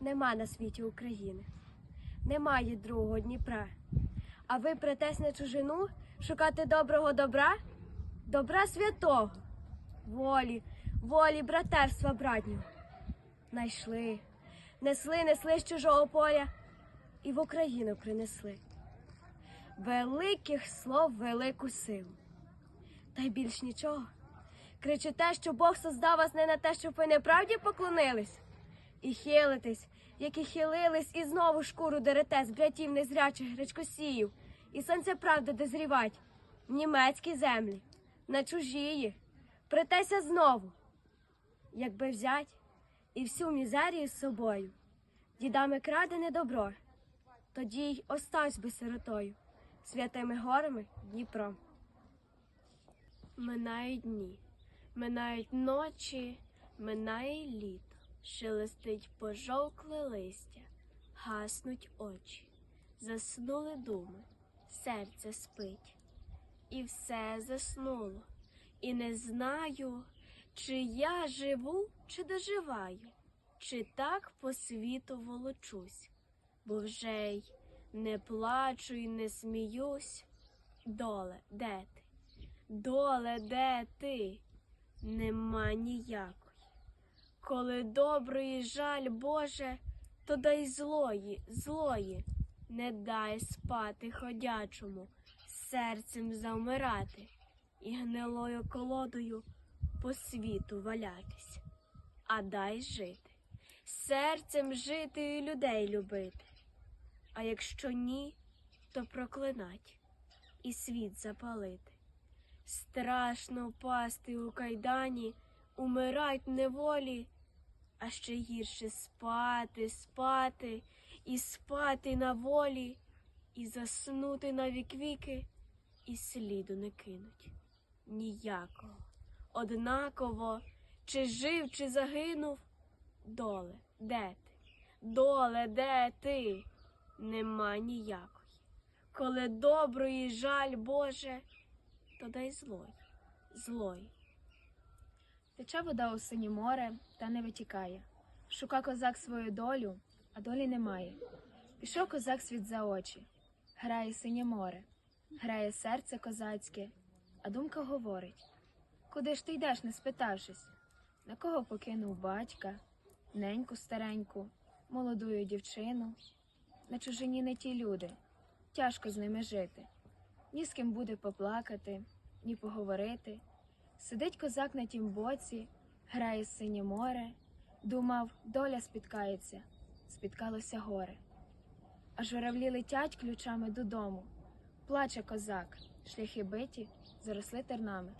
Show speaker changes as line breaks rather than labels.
Нема на світі України, немає другого Дніпра. А ви претесь на чужину шукати доброго добра, добра святого, волі, волі, братерства братню. Найшли, несли, несли з чужого поля і в Україну принесли. Великих слов, велику силу. Та й більш нічого. Кричите, що Бог создав вас не на те, щоб ви неправді поклонились. І хилитесь, як і хилились, і знову шкуру дерете з братів незрячих гречкосіїв, і сонце правди дозрівать. В німецькій землі, на чужії. Претеся знову, якби взять і всю мізерію з собою, дідами крадене добро, тоді й оставсь би сиротою, святими горами Дніпром. Минають дні, минають ночі, минає літо, шелестить пожовкле листя, гаснуть очі, заснули думи, серце спить, і все заснуло, і не знаю, чи я живу, чи доживаю, чи так по світу волочусь, бо вже й не плачу і не сміюсь. Доле, де ти? Доле, де ти? Нема ніякої. Коли доброї жаль, Боже, то дай злої, злої, не дай спати ходячому, серцем завмирати і гнилою колодою по світу валятись, а дай жити, серцем жити і людей любити. А якщо ні, то проклинать і світ запалити. Страшно впасти у кайдані, умирать неволі, а ще гірше спати, спати і спати на волі, і заснути на вік-віки, і сліду не кинуть. Ніякого. Однаково, чи жив, чи загинув, доле, де ти? Доле, де ти? Нема ніякої. Коли доброї жаль, Боже, то дай злої, злої.
Тече вода у синє море, та не витікає. Шука козак свою долю, а долі немає. Пішов козак світ за очі, грає синє море, грає серце козацьке, а думка говорить: Куди ж ти йдеш, не спитавшись? На кого покинув батька, неньку стареньку, молодую дівчину? На чужині не ті люди, тяжко з ними жити. Ні з ким буде поплакати, ні поговорити. Сидить козак на тім боці, грає синє море, думав, доля спіткається, спіткалося горе. А журавлі летять ключами додому. Плаче козак, шляхи биті, заросли тернами.